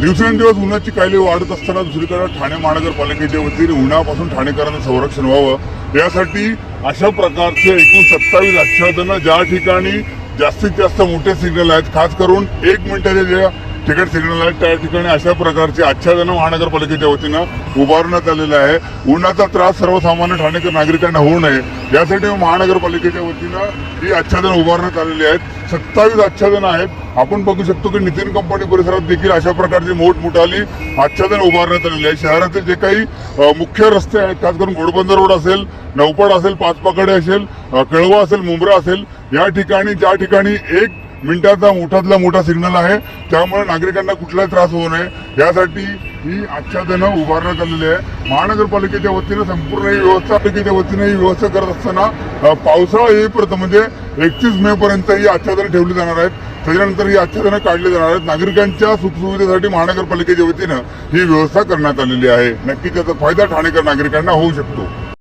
दिवसेंदिवस उन्हाची कायली वाढत असताना दुसरीकडे ठाणे महानगरपालिकेच्या वतीने उन्हापासून ठाणेकरांना संरक्षण व्हावं. यासाठी अशा प्रकारचे एकूण सत्तावीस आच्छादनं ज्या ठिकाणी जास्तीत जास्त मोठे सिग्नल आहेत खास करून एक मिनिटाच्या ज्या तिकडे सिग्नल आहेत त्या ठिकाणी अशा प्रकारचे आच्छादन महानगरपालिकेच्या वतीनं उभारण्यात आलेलं आहे. उन्हाचा त्रास सर्वसामान्य ठाणेकर नागरिकांना होऊ नये. यासाठी महानगरपालिकेच्या वतीनं ही आच्छादनं उभारण्यात आलेली आहेत. सत्तावीस आच्छादनं आहेत. आपण बघू शकतो की नितीन कंपनी परिसरात देखील अशा प्रकारची मोठमोठाली आच्छादन उभारण्यात आलेली आहे शहरातील जे काही मुख्य रस्ते आहेत खास करून घोडबंदर रोड असेल नौपाड असेल पाचपाकडे असेल कळवा असेल मुंब्रा असेल या ठिकाणी ज्या ठिकाणी एक मिनिटाचा मोठातला मोठा सिग्नल आहे. त्यामुळे नागरिकांना कुठलाही त्रास होऊ नये. यासाठी ही आच्छादनं उभारण्यात आलेली आहे. महानगरपालिकेच्या वतीनं संपूर्ण ही व्यवस्था पालिकेच्या वतीनं ही व्यवस्था करत असताना पावसाळा येईपर्यंत म्हणजे एकतीस मे पर्यंत ही आच्छादनं ठेवली जाणार आहेत. त्याच्यानंतर ही आच्छादनं काढली जाणार आहेत. नागरिकांच्या सुखसुविधेसाठी महानगरपालिकेच्या वतीनं ही व्यवस्था करण्यात आलेली आहे. नक्कीच त्याचा फायदा ठाणेकर नागरिकांना होऊ शकतो.